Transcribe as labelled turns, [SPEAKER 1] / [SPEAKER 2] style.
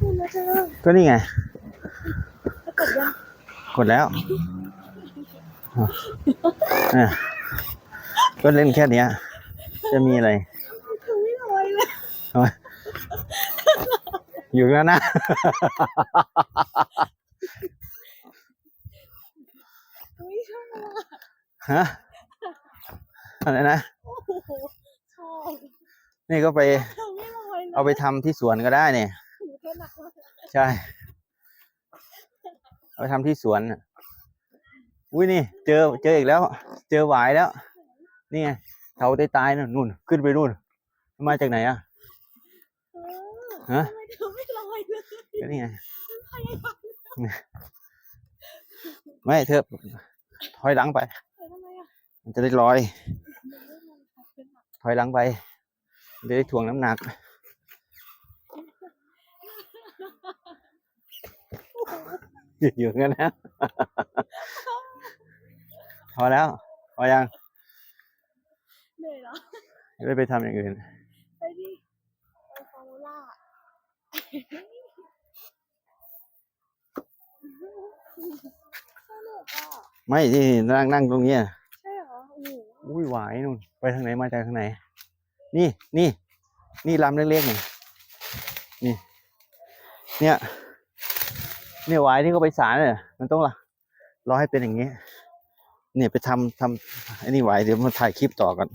[SPEAKER 1] คุณนะเธอ
[SPEAKER 2] ก็นี่ไง
[SPEAKER 1] กดยัง
[SPEAKER 2] กดแล้วอะก็เล่นแค่เนี้ย จะมีอะไร
[SPEAKER 1] เธอไม่ลอยเลย
[SPEAKER 2] ทำไมอยู่แล้วนะ
[SPEAKER 1] เฮ้ยชอบ
[SPEAKER 2] ฮะ อะไรนะ
[SPEAKER 1] โอ้โหชอบ
[SPEAKER 2] นี่ก็ไป
[SPEAKER 1] เธอไม่ลอยเลย
[SPEAKER 2] เอาไปทำที่สวนก็ได้เนี่ย
[SPEAKER 1] หูเธอหนักมาก
[SPEAKER 2] ใช่ เอาไปทำที่สวนน่ะอุ้ยนี่ เจอเจออีกแล้ว เจอหวายแล้ว นี่ไงเถาตายๆนู่นนู่นขึ้นไปนู่น มาจากไหนอะ
[SPEAKER 1] เออ
[SPEAKER 2] ฮะ
[SPEAKER 1] ทำไมเธอไม่ลอยเลย
[SPEAKER 2] ก็นี่ไง
[SPEAKER 1] พยายาม
[SPEAKER 2] ไม่เธอถอยหลังไป
[SPEAKER 1] เธอทำไมอะ
[SPEAKER 2] มันจะได้ลอย
[SPEAKER 1] มันไม่ลอยค่ะเธอหนัก
[SPEAKER 2] ถอยหลังไป จะได้ถ่วงน้ำหนัก อยู่งั้นนะ พอแล้ว พอยัง
[SPEAKER 1] เหนื่อยเหรอ
[SPEAKER 2] จะได้ไปทำอย่างอื่น
[SPEAKER 1] ไปดิไปฟอร์มูล่าสนุกอะ
[SPEAKER 2] ไม่ที่นั่งนั่งตรงเนี้ย
[SPEAKER 1] ใช่เหรอโอ้โห
[SPEAKER 2] อุ้ยหวายนู่น ไปทางไหนมาจากทางไหน นี่นี่นี่ลำเล็กๆนี่นี่ เนี่ยเนี่ยหวายที่เขาไปสารเนี่ยมันต้องรอรอให้เป็นอย่างนี้ เนี่ยไปทำทำไอ้นี่หวายเดี๋ยวมาถ่ายคลิปต่อกัน